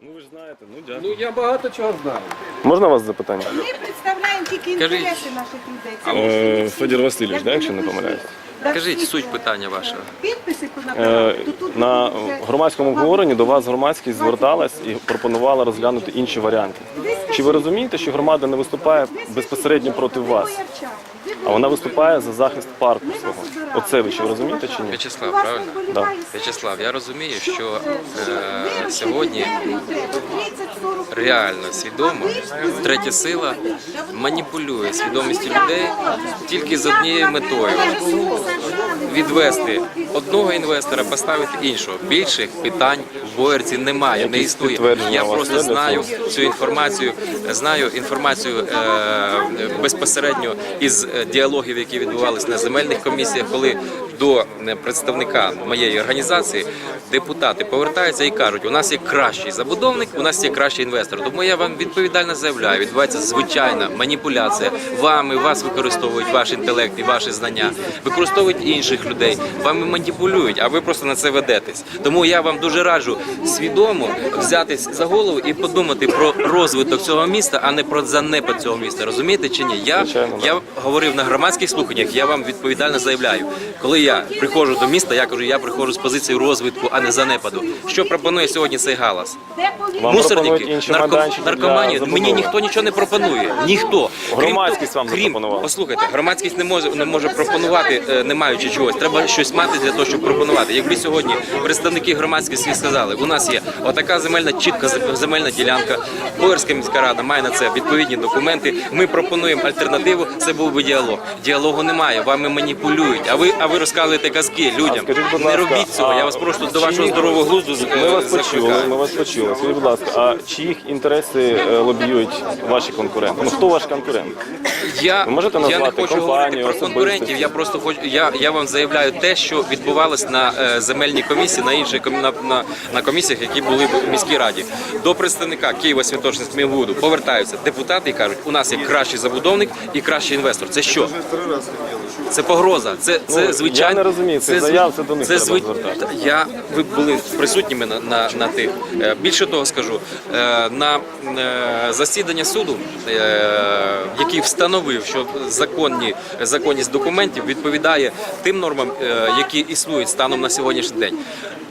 Ну ви ж знаєте, ну дякую. Ну я багато чого знаю. Можна вас запитання? Ми представляємо тільки інтереси наших людей. Це Е, Федір Васильович, да, якщо не помиляюсь. Так, Кажіть всі, суть е, питання вашого. Підписи Е, то тут На вже громадському обговоренні до вас громадськість зверталась і пропонувала розглянути інші варіанти. Чи ви розумієте, що громада не виступає безпосередньо проти вас, а вона виступає за захист парку свого? Оце ви ви розумієте чи ні? В'ячеслав, правильно? вболіває В'ячеслав, я розумію, що е, сьогодні дерево треба 30-40 реально свідомо третя сила маніпулює свідомістю людей тільки з однією метою відвести одного інвестора, поставити іншого. Більших питань в Боярці немає, не існує. Я просто знаю цю інформацію, знаю інформацію е, безпосередньо із е, діалогів, які відбувалися на земельних комісіях, коли до е, представника моєї організації депутати повертаються і кажуть, у нас є кращий забудовник, у нас є кращий інвестор. Тому я вам відповідально заявляю, відбувається звичайна маніпуляція. Вами вас використовують ваш інтелект і ваші знання, використовують інших людей, вами маніпулюють, а ви просто на це ведетесь. Тому я вам дуже раджу свідомо взятись за голову і подумати про розвиток цього міста, а не про занепад цього міста. Розумієте чи ні? Я, я говорив на громадських слуханнях. Я вам відповідально заявляю, коли я приходжу до міста, я кажу, я приходжу з позиції розвитку, а не занепаду. Що пропонує сьогодні цей галас? Вам пропонують Мусорники, інші нарко... майданчики для наркоманію. забудови. Мені ніхто нічого не пропонує. Ніхто. Громадськість вам крім, запропонувала. Послухайте, громадськість не може не може пропонувати, е, не маючи чогось. Треба щось мати для того, щоб пропонувати. Якби сьогодні представники громадськості сказали, у нас є отака земельна чітка зем- земельна ділянка. Боярська міська рада має на це відповідні документи. Ми пропонуємо альтернативу. Це був би діалог. Діалогу немає. Вами маніпулюють. А ви а ви розказуєте казки людям. скажіть, будь Не ласка, робіть цього. а Я вас просто до вашого здорового глузду з- Ми вас почули, закликаю. ми вас почули. Скажіть, будь ласка, а чиїх інтереси е, лобіюють ваші конкуренти? Ну хто ваш конкурент? Я, Ви можете я не назвати хочу компанію, говорити про особистості? конкурентів. Я просто хочу. Я, я вам заявляю те, що відбувалось на е, земельній комісії, на інших ком- на, на, на комісіях, які були в міській раді. До представника Києва Святошинськ Мівуду повертаються депутати і кажуть, у нас є кращий забудовник і кращий інвестор. Це що? Це погроза. Це, це Ну, звичайно. Я не розумію, це заяв, це до них треба зви- Я ви були присутніми на, на, на тих. Е, Більше того скажу, е, на е, засідання суду, який встановив, що законні законність документів відповідає тим нормам, які існують станом на сьогоднішній день.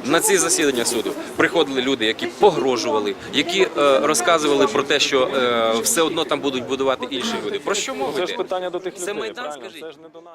На ці засідання суду приходили люди, які погрожували, які е, розказували про те, що е, все одно там будуть будувати інші люди. Про що мова Це ж питання до тих Це Майдан, правильно? скажіть? Це ж не до нас.